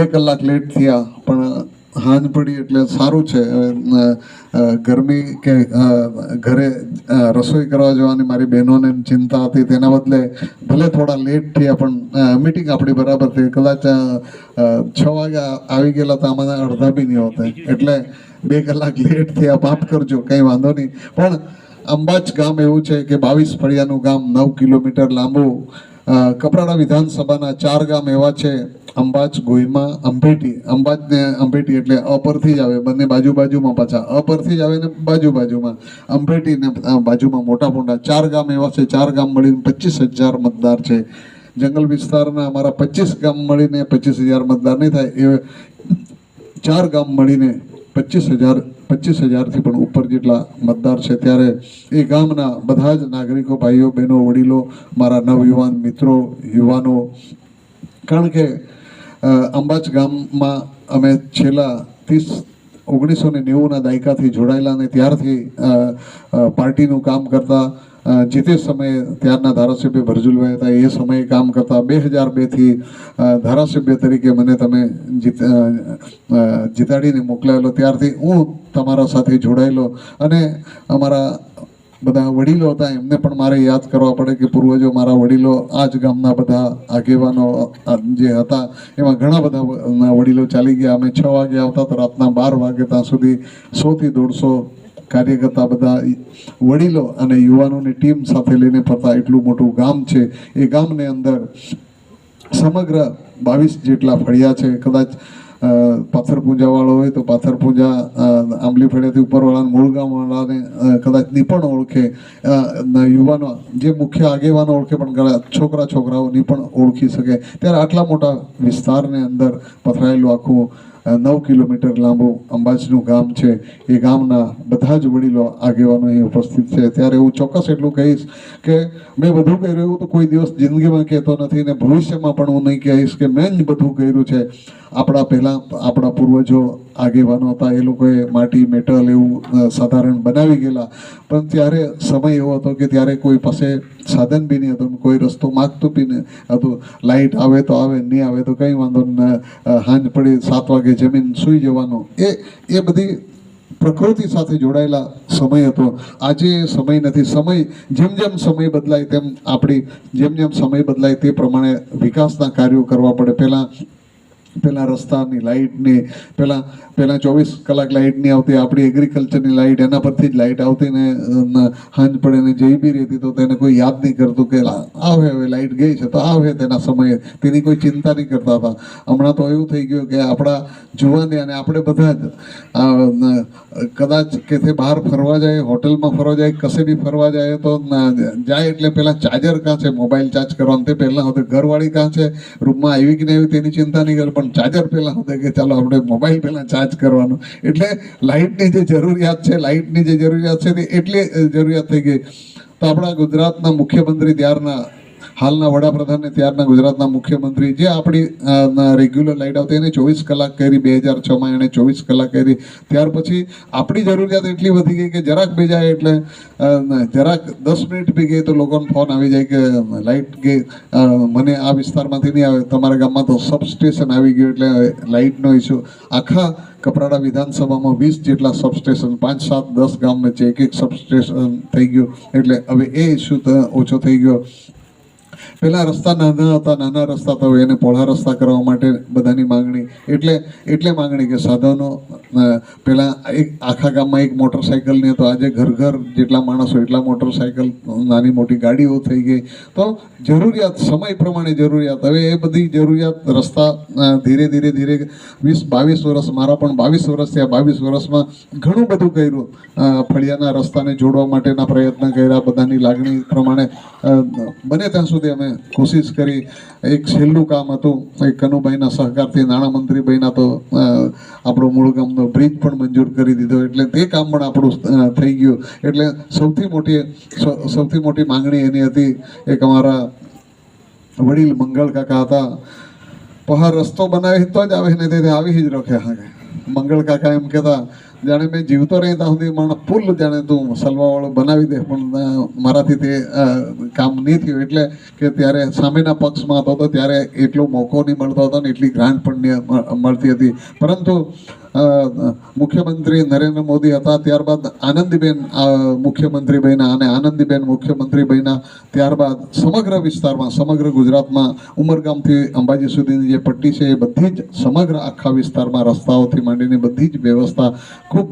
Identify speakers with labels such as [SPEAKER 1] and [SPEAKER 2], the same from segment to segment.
[SPEAKER 1] બે કલાક લેટ થયા, પણ હાંજ પડી એટલે સારું છે. ગરમી કે ઘરે રસોઈ કરવા જવાની મારી બહેનોને ચિંતા હતી તેના બદલે ભલે થોડા લેટ થયા, પણ મીટિંગ આપણી બરાબર થઈ. કદાચ છ વાગ્યા આવી ગયેલા તો આમાં અડધા બી નહીં હોતા. એટલે બે કલાક લેટ થયા, માફ કરજો, કંઈ વાંધો નહીં. પણ અંબાજ ગામ એવું છે કે બાવીસ ફળિયાનું ગામ નવ કિલોમીટર લાંબુ કપરાડા વિધાનસભાના ચાર ગામ એવા છે, અંબાજ, ગોઈમા, અંભેટી. અંબાજને ને અંબેટી એટલે અપરથી જ આવે. બંને બાજુ બાજુમાં પાછા અપરથી જ આવે ને બાજુ બાજુમાં અંભેટીને બાજુમાં મોટા મોટા ચાર ગામ એવા છે, ચાર ગામ મળીને પચીસ હજાર મતદાર છે. જંગલ વિસ્તારના અમારા પચીસ ગામ મળીને પચીસ હજાર મતદાર નહીં થાય. એ ચાર ગામ મળીને પચીસ હજાર પચીસ હજારથી પણ ઉપર જેટલા મતદાર છે, ત્યારે એ ગામના બધા જ નાગરિકો, ભાઈઓ, બહેનો, વડીલો, મારા નવયુવાન મિત્રો, યુવાનો, કારણ કે અંબાજ ગામમાં અમે છેલ્લા ત્રીસ ઓગણીસો ને નેવુંના દાયકાથી જોડાયેલા અને ત્યારથી પાર્ટીનું કામ કરતા જે તે સમયે ત્યારના ધારાસભ્ય ભરજુલભાઈ હતા, એ સમયે કામ કરતા, બે હજાર બેથી ધારાસભ્ય તરીકે મને તમે જીત જીતાડીને મોકલાયેલો. ત્યારથી હું તમારા સાથે જોડાયેલો અને અમારા બધા વડીલો હતા, એમને પણ મારે યાદ કરવા પડે કે પૂર્વજો મારા વડીલો આ જ ગામના બધા આગેવાનો જે હતા, એમાં ઘણા બધા વડીલો ચાલી ગયા. અમે છ વાગે આવતા તો રાતના બાર વાગે ત્યાં સુધી સોથી દોઢસો કાર્યકર્તા બધા વડીલો અને યુવાનોની ટીમ સાથે લઈને ફરતા. એટલું મોટું ગામ છે. એ ગામની અંદર સમગ્ર બાવીસ જેટલા ફળિયા છે. કદાચ પાથર પૂંજા વાળો હોય તો પાથર પૂજા આંબલી ફળિયાથી ઉપરવાળાને મૂળ કદાચની પણ ઓળખે. યુવાનો, જે મુખ્ય આગેવાનો ઓળખે પણ કદાચ છોકરા છોકરાઓની પણ ઓળખી શકે. ત્યારે આટલા મોટા વિસ્તારની અંદર પથરાયેલું આખું નવ કિલોમીટર લાંબુ અંબાજનું ગામ છે. એ ગામના બધા જ વડીલો આગેવાનો અહીં ઉપસ્થિત છે. ત્યારે હું ચોક્કસ એટલું કહીશ કે મેં બધું કર્યું એવું તો કોઈ દિવસ જિંદગીમાં કહેતો નથી ને ભવિષ્યમાં પણ હું નહીં કહીશ કે મેં જ બધું કર્યું છે. આપણા પહેલાં આપણા પૂર્વજો આગેવાનો હતા, એ લોકોએ માટી, મેટલ એવું સાધારણ બનાવી ગયેલા. પણ ત્યારે સમય એવો હતો કે ત્યારે કોઈ પાસે સાધન બી નહીં હતું કોઈ રસ્તો માગતું બી નહીં હતું. લાઇટ આવે તો આવે, નહીં આવે તો કંઈ વાંધો ન હાંજ પડી, સાત વાગે જમીન સૂઈ જવાનો. એ એ બધી પ્રકૃતિ સાથે જોડાયેલા સમય હતો. આજે સમય નથી. સમય જેમ જેમ સમય બદલાય તેમ આપણી, જેમ જેમ સમય બદલાય તે પ્રમાણે વિકાસના કાર્યો કરવા પડે. પહેલાં પેલા રસ્તાની લાઇટની પેલા પેલા ચોવીસ કલાક લાઇટ નહીં આવતી, આપણી એગ્રીકલ્ચરની લાઇટ એના પરથી જ લાઇટ આવતી ને હાંજ પડે ને જઈ બી રહેતી, તો તેને કોઈ યાદ નહીં કરતું કે આવે હવે લાઇટ ગઈ છે, તો આવે તેના સમયે. તેની કોઈ ચિંતા નહીં કરતા હતા. હમણાં તો એવું થઈ ગયું કે આપણા જુવાની અને આપણે બધા જ કદાચ કે બહાર ફરવા જાય, હોટલમાં ફરવા જાય, કશે બી ફરવા જાય, તો જાય એટલે પેલા ચાર્જર કાં છે મોબાઈલ ચાર્જ કરવાનું, તે પહેલાં હવે ઘરવાળી કાં છે, રૂમમાં આવી કે નહીં આવી તેની ચિંતા નહીં કરે પણ ચાર્જર પહેલાં હતા કે ચાલો આપણે મોબાઈલ પહેલાં ચાર્જ કરવાનું. એટલે લાઇટની જે જરૂરિયાત છે, લાઇટની જે જરૂરિયાત છે તે એટલી જરૂરિયાત થઈ ગઈ. તો આપણા ગુજરાતના મુખ્યમંત્રી ત્યારના હાલના વડાપ્રધાન ને ત્યારના ગુજરાતના મુખ્યમંત્રી જે આપણી રેગ્યુલર લાઇટ આવતી એને ચોવીસ કલાક કરી બે હજાર છમાં એણે ચોવીસ કલાક કરી. ત્યાર પછી આપણી જરૂરિયાત એટલી વધી ગઈ કે જરાક બે જાય એટલે જરાક દસ મિનિટ બી ગઈ તો લોકોને ફોન આવી જાય કે લાઇટ ગઈ મને આ વિસ્તારમાંથી નહીં આવે, તમારા ગામમાં તો સબસ્ટેશન આવી ગયું એટલે લાઇટનો ઇસ્યુ આખા કપરાડા વિધાનસભામાં વીસ જેટલા સબસ્ટેશન પાંચ, સાત, દસ ગામ વચ્ચે એક એક સબસ્ટેશન થઈ ગયું. એટલે હવે એ ઇસ્યુ ઓછો થઈ ગયો. પહેલા રસ્તા નાના હતા, નાના રસ્તા તો એને પહોળા રસ્તા કરવા માટે બધાની માંગણી, એટલે એટલે માંગણી કે સાધનો પેલા એક આખા ગામમાં એક મોટરસાઇકલની તો આજે ઘર ઘર જેટલા માણસો એટલા મોટરસાઇકલ નાની મોટી ગાડીઓ થઈ ગઈ. તો જરૂરિયાત, સમય પ્રમાણે જરૂરિયાત, હવે એ બધી જરૂરિયાત રસ્તા ધીરે ધીરે ધીરે વીસ, બાવીસ વર્ષ, મારા પણ બાવીસ વર્ષ થયા, બાવીસ વર્ષમાં ઘણું બધું કર્યું. ફળિયાના રસ્તાને જોડવા માટેના પ્રયત્ન કર્યા, બધાની લાગણી પ્રમાણે બને ત્યાં સુધી અમે કોશિશ કરી. એક છેલ્લું કામ હતું, એક કનુભાઈના સહકારથી નાણામંત્રી ભાઈના તો આપણો મૂળ ગામનો બ્રિજ પણ મંજૂર કરી દીધો. એટલે તે કામ પણ આપણું થઈ ગયું. એટલે સૌથી મોટી સૌથી મોટી માંગણી એની હતી, એક અમારા વડીલ મંગળ કાકા હતા. પહાડ રસ્તો બનાવી તો જ આવે ને તે આવી જ રખે હાગે મંગળ કાકા એમ કહેતા, જાણે મેં જીવતો રહી ત્યાં સુધી મને ફૂલ, જાણે તું સલવાવાળો બનાવી દે, પણ મારાથી તે કામ નહીં થયું. એટલે કે ત્યારે સામેના પક્ષમાં હતો તો ત્યારે એટલો મોકો નહીં મળતો હતો ને એટલી ગ્રાન્ટ પણ મળતી હતી. પરંતુ મુખ્યમંત્રી નરેન્દ્ર મોદી હતા. ત્યારબાદ આનંદીબેન મુખ્યમંત્રી બન્યા અને આનંદીબેન મુખ્યમંત્રી બન્યા. ત્યારબાદ સમગ્ર વિસ્તારમાં, સમગ્ર ગુજરાતમાં, ઉમરગામથી અંબાજી સુધીની જે પટ્ટી છે એ બધી જ સમગ્ર આખા વિસ્તારમાં રસ્તાઓથી માંડીને બધી જ વ્યવસ્થા ખૂબ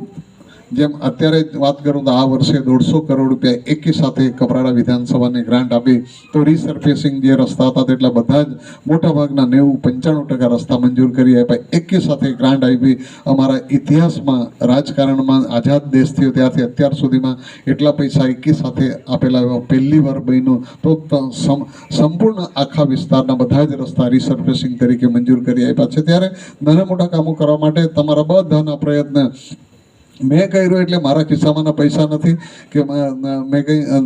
[SPEAKER 1] જેમ અત્યારે વાત કરું તો આ વર્ષે દોઢસો કરોડ રૂપિયા એકી સાથે કપરાડા વિધાનસભાને ગ્રાન્ટ આપી. તો રીસર્ફેસિંગ જે રસ્તા હતા તેટલા બધા જ મોટા ભાગના નેવું પંચાણું ટકા રસ્તા મંજૂર કરી આપ્યા. એકી સાથે ગ્રાન્ટ આપી. અમારા ઇતિહાસમાં, રાજકારણમાં આઝાદ દેશ થયો ત્યારથી અત્યાર સુધીમાં એટલા પૈસા એકી સાથે આપેલા એવા પહેલી વાર બન્યું. તો સંપૂર્ણ આખા વિસ્તારના બધા જ રસ્તા રીસર્ફેસિંગ તરીકે મંજૂર કરી આપ્યા છે. ત્યારે નાના મોટા કામો કરવા માટે તમારા બધાના પ્રયત્ન મેં કર્યું એટલે મારા ખિસ્સામાંના પૈસા નથી કે મેં કંઈ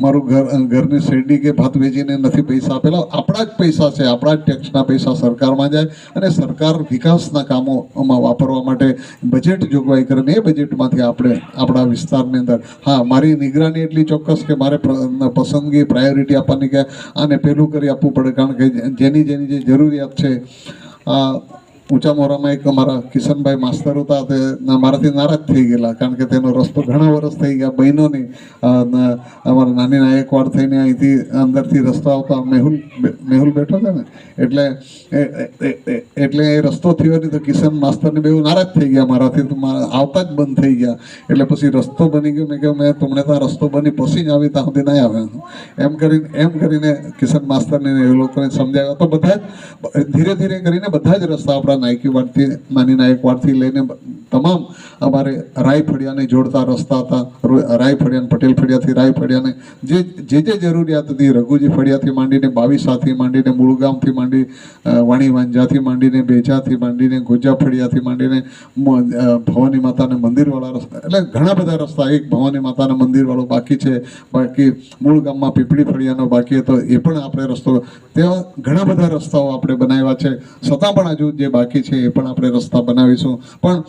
[SPEAKER 1] મારું ઘર ઘરની શેરડી કે ભાત વેચીને નથી પૈસા આપેલા. આપણા જ પૈસા છે, આપણા જ ટેક્સના પૈસા સરકારમાં જાય અને સરકાર વિકાસના કામોમાં વાપરવા માટે બજેટ જોગવાઈ કરે એ બજેટમાંથી આપણે, આપણા વિસ્તારની અંદર. હા, મારી નિગરાની એટલી ચોક્કસ કે મારે પસંદગી પ્રાયોરિટી આપવાની કે આને પહેલું કરી આપવું પડે. કારણ કે જેની જેની જે જરૂરિયાત છે, આ ઊંચા મોરામાં એક અમારા કિશનભાઈ માસ્તર હતા તે મારાથી નારાજ થઈ ગયેલા કારણ કે તેનો રસ્તો ઘણા વર્ષ થઈ ગયા બહેનો નહીં. અ, ન- અમારા નાની નાયકવાડ થઈને અહીંથી અંદરથી રસ્તો આવતા મેહુલ મેહુલ બેઠો છે ને એટલે એટલે એ રસ્તો થયો નહીં તો કિશન માસ્તરને બેઉ નારાજ થઈ ગયા મારાથી તો આવતા જ બંધ થઈ ગયા. એટલે પછી રસ્તો બની ગયો મેં કહ્યું મેં તમને તો રસ્તો બની પછી જ આવી ત્યાં સુધી નહીં આવે એમ કરીને એમ કરીને કિશન માસ્તરને એ લોકોને સમજાવ્યા. તો બધા જ ધીરે ધીરે કરીને બધા જ રસ્તા આપણા નાયકીવાડથી નાની નાયકવાડથી લઈને તમામ અમારે રાય જોડતા રસ્તા હતા. રાય પટેલ ફળિયાથી રાય જે જે જરૂરિયાત હતી, રઘુજી ફળિયાથી માંડીને, બાવીસાથી માંડીને, મૂળગામથી માંડી વાણી વાંજાથી માંડીને, બેજાથી માંડીને, ગોજા ફળિયાથી માંડીને ભવાની માતાના મંદિરવાળા રસ્તા એટલે ઘણા બધા રસ્તા, એક ભવાની માતાના મંદિરવાળો બાકી છે, બાકી મૂળ ગામમાં પીપળી ફળિયાનો બાકી હતો, એ પણ આપણે રસ્તો, તેવા ઘણા બધા રસ્તાઓ આપણે બનાવ્યા છે. છતાં પણ હજુ જે બાકી છે એ પણ આપણે રસ્તા બનાવીશું. પણ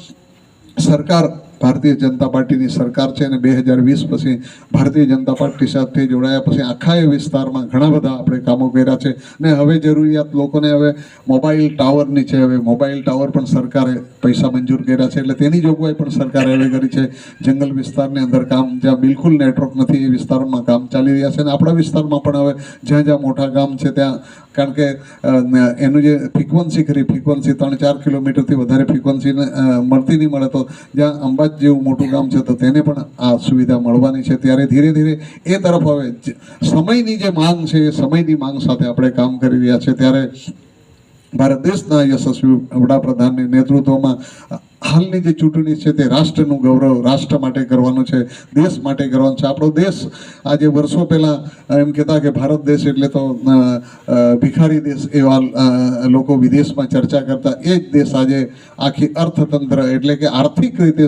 [SPEAKER 1] સરકાર ભારતીય જનતા પાર્ટીની સરકાર છે અને બે હજાર વીસ પછી ભારતીય જનતા પાર્ટી સાથે જોડાયા પછી આખા એ વિસ્તારમાં ઘણા બધા આપણે કામો કર્યા છે. ને હવે જરૂરિયાત લોકોને હવે મોબાઈલ ટાવરની છે. હવે મોબાઈલ ટાવર પણ સરકારે પૈસા મંજૂર કર્યા છે. એટલે તેની જોગવાઈ પણ સરકારે હવે કરી છે. જંગલ વિસ્તારની અંદર કામ જ્યાં બિલકુલ નેટવર્ક નથી, એ વિસ્તારમાં કામ ચાલી રહ્યા છે. અને આપણા વિસ્તારમાં પણ હવે જ્યાં જ્યાં મોટા ગામ છે ત્યાં, કારણ કે એનું જે ફ્રિકવન્સી ખરી ફ્રિકવન્સી ત્રણ ચાર કિલોમીટરથી વધારે ફ્રિકવન્સી મળતી નહીં મળે તો જ્યાં અંબાજ જેવું મોટું ગામ છે તો તેને પણ આ સુવિધા મળવાની છે. ત્યારે ધીરે ધીરે એ તરફ હવે સમયની જે માંગ છે, એ સમયની માંગ સાથે આપણે કામ કરી રહ્યા છે ત્યારે ભારત દેશના યશસ્વી વડાપ્રધાનની નેતૃત્વમાં હાલની જે ચૂંટણી છે તે રાષ્ટ્રનું ગૌરવ રાષ્ટ્ર માટે કરવાનું છે, દેશ માટે કરવાનું છે. આપણો દેશ આજે વર્ષો પહેલાં એમ કહેતા કે ભારત દેશ એટલે તો ભિખારી દેશ એવા લોકો વિદેશમાં ચર્ચા કરતા. એ જ દેશ આજે આખી અર્થતંત્ર એટલે કે આર્થિક રીતે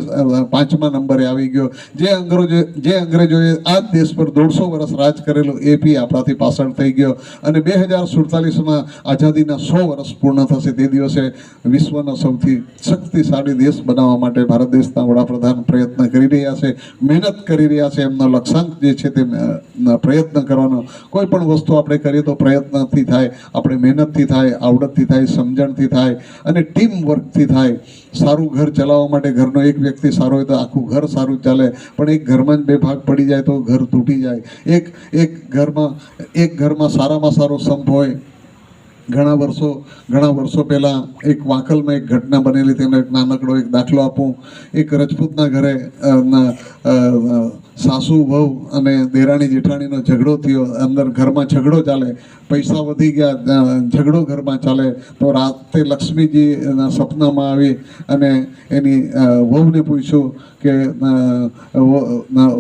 [SPEAKER 1] પાંચમા નંબરે આવી ગયો. જે અંગ્રેજો, જે અંગ્રેજોએ આ જ દેશ પર દોઢસો વર્ષ રાજ કરેલું, એ બી આપણાથી પાછળ થઈ ગયો. અને બે હજાર સુડતાલીસમાં આઝાદીના સો વર્ષ પૂર્ણ થશે. તે દિવસે વિશ્વનો સૌથી શક્તિશાળી દેશ બનાવવા માટે ભારત દેશના વડાપ્રધાન પ્રયત્ન કરી રહ્યા છે, મહેનત કરી રહ્યા છે, એમનો લક્ષ્યાંક જે છે તે પ્રયત્ન કરવાનો. કોઈ પણ વસ્તુ આપણે કરીએ તો પ્રયત્નથી થાય, આપણે મહેનતથી થાય, આવડતથી થાય, સમજણથી થાય અને ટીમ વર્કથી થાય. સારું ઘર ચલાવવા માટે ઘરનો એક વ્યક્તિ સારો હોય તો આખું ઘર સારું ચાલે, પણ એક ઘરમાં જ બે ભાગ પડી જાય તો ઘર તૂટી જાય. એક એક ઘરમાં એક ઘરમાં સારામાં સારો સંપ હોય ઘણા વર્ષો ઘણા વર્ષો પહેલાં એક વાંકલમાં એક ઘટના બનેલી, તેનો એક નાનકડો એક દાખલો આપું. એક રજપૂતના ઘરે સાસુ, વહુ અને દેરાણી જેઠાણીનો ઝઘડો થયો. અંદર ઘરમાં ઝઘડો ચાલે. પૈસા વધી ગયા ઝઘડો ઘરમાં ચાલે. તો રાતે લક્ષ્મીજીના સપનામાં આવી અને એની વહુને પૂછ્યું કે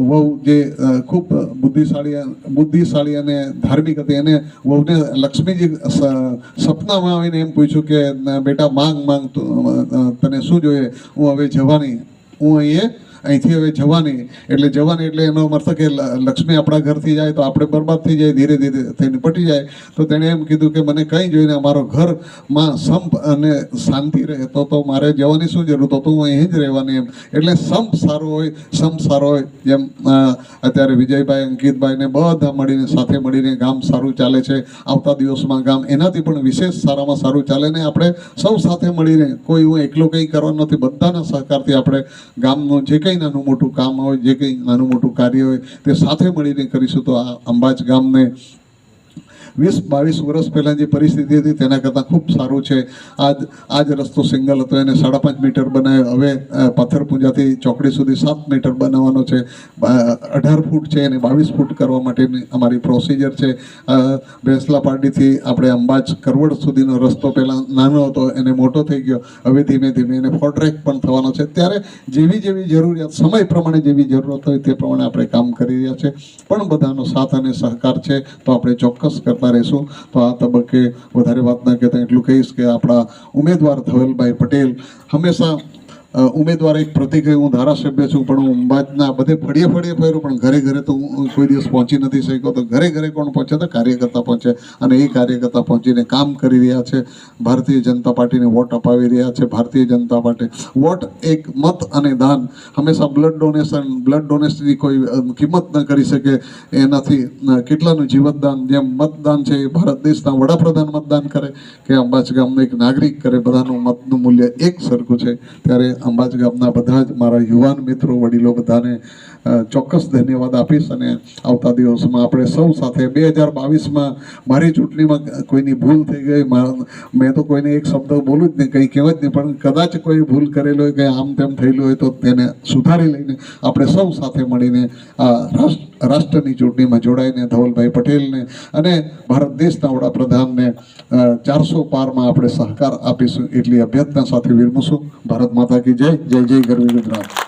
[SPEAKER 1] વહુ જે ખૂબ બુદ્ધિશાળી બુદ્ધિશાળી અને ધાર્મિક હતી, એને વહુને લક્ષ્મીજી સપનામાં આવીને એમ પૂછ્યું કે બેટા, માંગ માંગ તને શું જોઈએ? હું હવે જવાની. હું અહીંયા અહીંથી હવે જવાની. એટલે જવાની એટલે એનો અર્થ કે લક્ષ્મી આપણા ઘરથી જાય તો આપણે બરબાદ થઈ જાય, ધીરે ધીરે થઈને પટી જાય. તો તેણે એમ કીધું કે મને કંઈ જોઈને અમારો ઘરમાં સંપ અને શાંતિ રહે. તો તો મારે જવાની શું જરૂર? તો હું અહીં જ રહેવાની એમ. એટલે સંપ સારો હોય, સંપ સારો હોય. જેમ અત્યારે વિજયભાઈ, અંકિતભાઈને બધા મળીને, સાથે મળીને ગામ સારું ચાલે છે. આવતા દિવસમાં ગામ એનાથી પણ વિશેષ સારામાં સારું ચાલે ને આપણે સૌ સાથે મળીને કોઈ હું એકલો કંઈ કરવાનું નથી. બધાના સહકારથી આપણે ગામનું જે કંઈ નાનું મોટું કામ હોય, જે કંઈ નાનું મોટું કાર્ય હોય, તે સાથે મળીને કરીશું તો આ અંબાજ ગામને વીસ, બાવીસ વર્ષ પહેલાં જે પરિસ્થિતિ હતી તેના કરતાં ખૂબ સારું છે. આજ આજ રસ્તો સિંગલ હતો, એને સાડા પાંચ મીટર બનાવ્યો. હવે પથ્થરપુંજાથી ચોકડી સુધી સાત મીટર બનાવવાનો છે. અઢાર ફૂટ છે એને બાવીસ ફૂટ કરવા માટેની અમારી પ્રોસિજર છે. ભેંસલા પાર્ટીથી આપણે અંબાજ કરવડ સુધીનો રસ્તો પહેલાં નાનો હતો, એને મોટો થઈ ગયો. હવે ધીમે ધીમે એને ફોટ્રેક પણ થવાનો છે. ત્યારે જેવી જેવી જરૂરિયાત, સમય પ્રમાણે જેવી જરૂરત હોય તે પ્રમાણે આપણે કામ કરી રહ્યા છે. પણ બધાનો સાથ અને સહકાર છે. તો આપણે ચોક્કસ કરતા રહીશું. તો આ તબક્કે વધારે વાત ના કહેતા એટલું કહીશ કે આપણા ઉમેદવાર ધવલભાઈ પટેલ હંમેશા ઉમેદવાર એક પ્રતિક હું ધારાસભ્ય છું, પણ હું અંબાજના બધે ફળીએ ફળીએ ફર્યું, પણ ઘરે ઘરે તો હું કોઈ દિવસ પહોંચી નથી શક્યો. તો ઘરે ઘરે કોણ પહોંચે? તો કાર્યકર્તા પહોંચે. અને એ કાર્યકર્તા પહોંચીને કામ કરી રહ્યા છે. ભારતીય જનતા પાર્ટીને વોટ અપાવી રહ્યા છે. ભારતીય જનતા પાર્ટી. વોટ એક મત અને દાન. હંમેશા બ્લડ ડોનેશન બ્લડ ડોનેશનની કોઈ કિંમત ન કરી શકે. એનાથી કેટલાનું જીવતદાન, જેમ મતદાન છે, એ ભારત દેશના વડાપ્રધાન મતદાન કરે, કે અંબાજ ગામનો એક નાગરિક કરે, બધાનું મતનું મૂલ્ય એક સરખું છે. ત્યારે અંબાજ ગામના બધા જ મારા યુવાન મિત્રો વડીલો બધાને ચોક્કસ ધન્યવાદ આપીશ અને આવતા દિવસમાં આપણે સૌ સાથે બે હજાર બાવીસમાં મારી ચૂંટણીમાં કોઈની ભૂલ થઈ ગઈ મેં તો કોઈને એક શબ્દ બોલું જ નહીં, કંઈ કહેવા જ નહીં, પણ કદાચ કોઈ ભૂલ કરેલો હોય કે આમ તેમ થયેલું હોય તો તેને સુધારી લઈને આપણે સૌ સાથે મળીને આ રાષ્ટ્ર રાષ્ટ્રની ચૂંટણીમાં જોડાઈને ધવલભાઈ પટેલને અને ભારત દેશના વડાપ્રધાનને ચારસો પારમાં આપણે સહકાર આપીશું. એટલી અભ્યર્થના સાથે વિરમુશું. ભારત માતા કી જય જય જય ગરવી ગુજરાત.